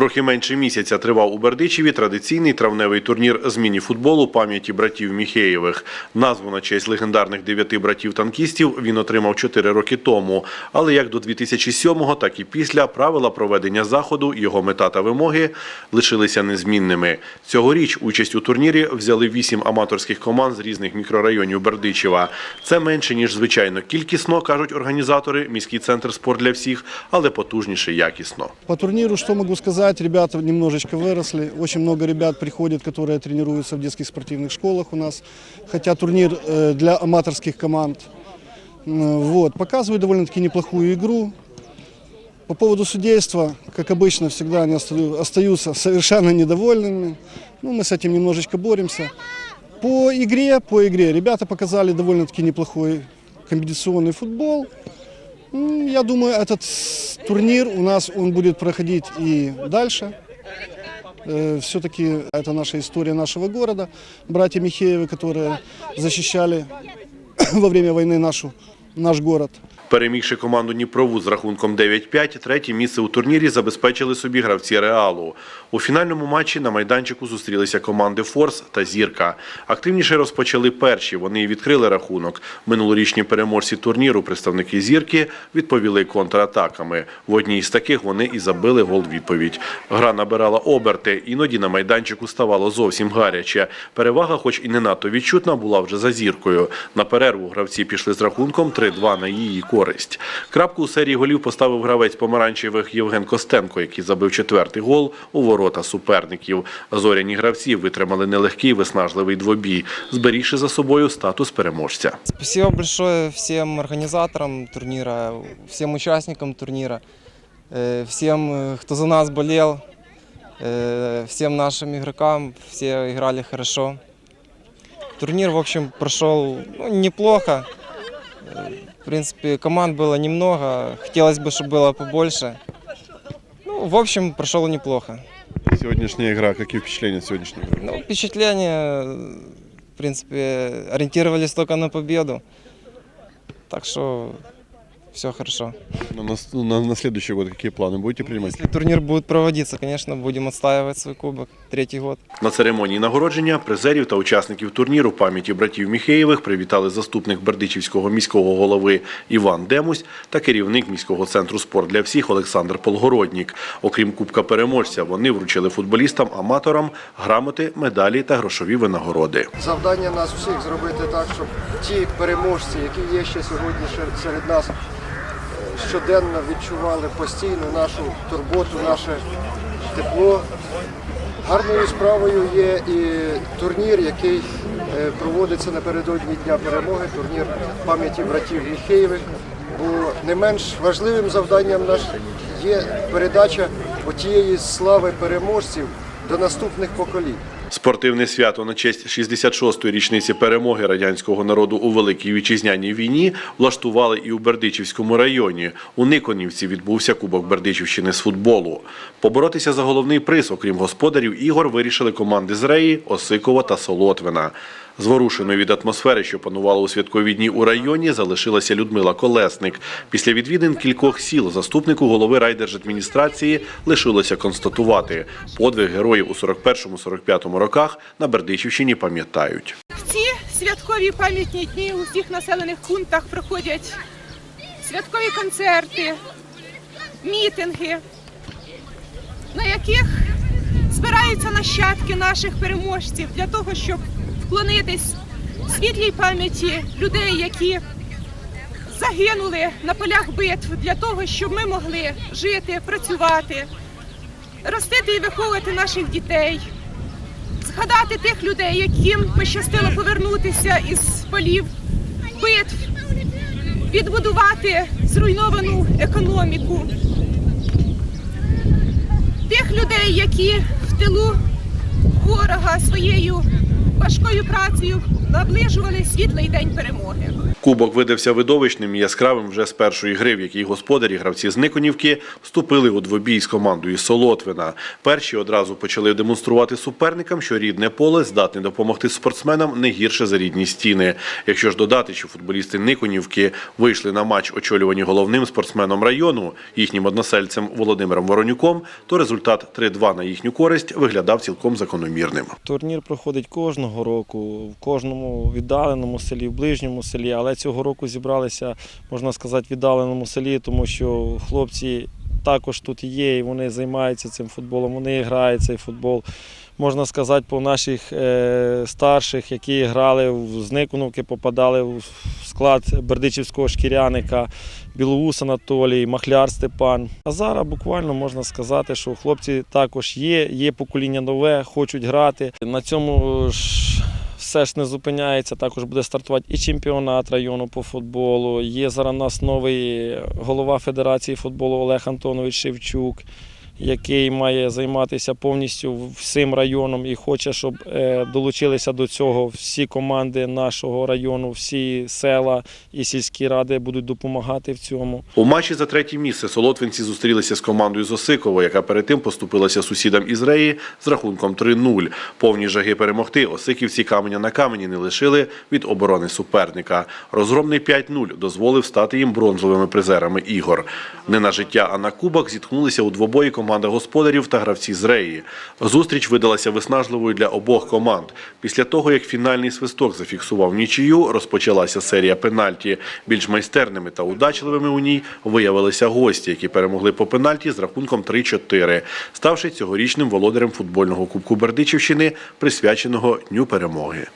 Трохи менше місяця тривав у Бердичеві традиційний травневий турнір з міні-футболу пам'яті братів Міхеєвих. Назву на честь легендарних дев'яти братів-танкістів він отримав чотири роки тому. Але як до 2007-го, так і після правила проведення заходу, його мета та вимоги лишилися незмінними. Цьогоріч участь у турнірі взяли вісім аматорських команд з різних мікрорайонів Бердичева. Це менше ніж звичайно кількісно, кажуть організатори. Міський центр спорт для всіх, але потужніше якісно. По турниру, что могу сказать, ребята немножечко выросли. Очень много ребят приходит, которые тренируются в детских спортивных школах у нас. Хотя турнир э, для аматорских команд. М, Вот. Показывают довольно-таки неплохую игру. По поводу судейства, как обычно, всегда они остаю- остаются совершенно недовольными. Ну, мы с этим немножечко боремся. По игре, по игре ребята показали довольно-таки неплохой комбинационный футбол. М, Я думаю, этот с- турнир у нас он будет проходить и дальше. Все-таки это наша история нашего города. Братья Михеевы, которые защищали во время войны нашу, наш город. Перемігши команду Дніпрову з рахунком 9-5, третє місце у турнірі забезпечили собі гравці Реалу. У фінальному матчі на майданчику зустрілися команди Форс та Зірка. Активніше розпочали перші. Вони відкрили рахунок. Минулорічні переможці турніру, представники Зірки, відповіли контратаками. В одній з таких вони і забили гол відповідь. Гра набирала оберти, іноді на майданчику ставало зовсім гаряче. Перевага, хоч і не надто відчутна, була вже за зіркою. На перерву гравці пішли з рахунком 3-2 на її користь Крапку у серії голів поставив гравець помаранчевих Євген Костенко, який забив четвертий гол у ворота суперників. Зоряні гравці витримали нелегкий виснажливий двобій, зберігши за собою статус переможця. Спасибо большое всем организаторам турнира, всем участникам турнира, э, всем, э, кто за нас болел, э, всем нашим игрокам. Все играли хорошо. Турнир, в общем, прошел ну, неплохо. Э, В принципе, команд было немного. Хотелось бы, чтобы было побольше. Ну, в общем, прошел неплохо. Сьогоднішня гра, які впечатлення від сьогоднішньої гри? Ну, впечатления, в принципе, ориентировались только на победу. Так что все хорошо. На, на, на следующий год які плани будете приймати? Если турнир будет проводиться, конечно, будем отстаивать свой кубок. Третий год. На церемонії нагородження призерів та учасників турніру пам'яті братів Міхеєвих привітали заступник Бердичівського міського голови Іван Демусь та керівник міського центру спорт для всіх Олександр Полгороднік. Окрім кубка переможця, вони вручили футболістам-аматорам грамоти, медалі та грошові винагороди. Завдання нас всіх зробити так, щоб ті переможці, які є ще сьогодні серед нас, щоденно відчували постійно нашу турботу, наше тепло. Гарною справою є і турнір, який е, проводиться напередодні Дня перемоги, турнір пам'яті братів Міхеєвих. Бо не менш важливим завданням наш є передача отієї слави переможців до наступних поколінь. Спортивне свято на честь 66-ї річниці перемоги радянського народу у Великій Вітчизняній війні влаштували і у Бердичівському районі. У Никонівці відбувся Кубок Бердичівщини з футболу. Поборотися за головний приз, окрім господарів ігор, вирішили команди з Реї, Осикова та Солотвина. Зворушеною від атмосфери, що панувала у святкові дні у районі, залишилася Людмила Колесник. Після відвідин кількох сіл заступнику голови райдержадміністрації лишилося констатувати подвиг героїв у 41-45 роках на Бердичівщині пам'ятають. В ці святкові пам'ятні дні у всіх населених пунктах проходять святкові концерти, мітинги, на яких збираються нащадки наших переможців для того, щоб вклонитись світлій пам'яті людей, які загинули на полях битв для того, щоб ми могли жити, працювати, ростити і виховувати наших дітей згадати тих людей, яким пощастило повернутися із полів битв, відбудувати зруйновану економіку, тих людей, які в тилу ворога своєю важкою працею наближували світлий день перемоги. Кубок видався видовищним і яскравим вже з першої гри, в якій господарі гравці з Никонівки вступили у двобій з командою Солотвина. Перші одразу почали демонструвати суперникам, що рідне поле здатне допомогти спортсменам не гірше за рідні стіни. Якщо ж додати, що футболісти Никонівки вийшли на матч, очолювані головним спортсменом району, їхнім односельцем Володимиром Воронюком, то результат 3-2 на їхню користь виглядав цілком закономірним. Турнір проходить кожного року в кожному віддаленому селі, в ближньому селі, але цього року зібралися, можна сказати, в віддаленому селі, тому що хлопці також тут є, і вони займаються цим футболом, вони грають цей футбол. Можна сказати, по наших е, старших, які грали в Зниконовки, попадали в склад Бердичівського шкіряника, Білоус Анатолій, Махляр Степан. А зараз буквально можна сказати, що хлопці також є, є покоління нове, хочуть грати. На цьому ж все ж не зупиняється. Також буде стартувати і чемпіонат району по футболу. Є зараз у нас новий голова Федерації футболу Олег Антонович Шевчук. Який має займатися повністю всім районом і хоче, щоб е, долучилися до цього всі команди нашого району, всі села і сільські ради будуть допомагати в цьому. У матчі за третє місце солотвинці зустрілися з командою з Осикова, яка перед тим поступилася сусідам із Реї з рахунком 3-0. Повні жаги перемогти осиківці каменя на камені не лишили від оборони суперника. Розгромний 5-0 дозволив стати їм бронзовими призерами ігор. Не на життя, а на кубок зіткнулися у двобої команда господарів та гравці з Реї. Зустріч видалася виснажливою для обох команд. Після того, як фінальний свисток зафіксував нічию, розпочалася серія пенальті. Більш майстерними та удачливими у ній виявилися гості, які перемогли по пенальті з рахунком 3-4, ставши цьогорічним володарем футбольного кубку Бердичівщини, присвяченого Дню перемоги.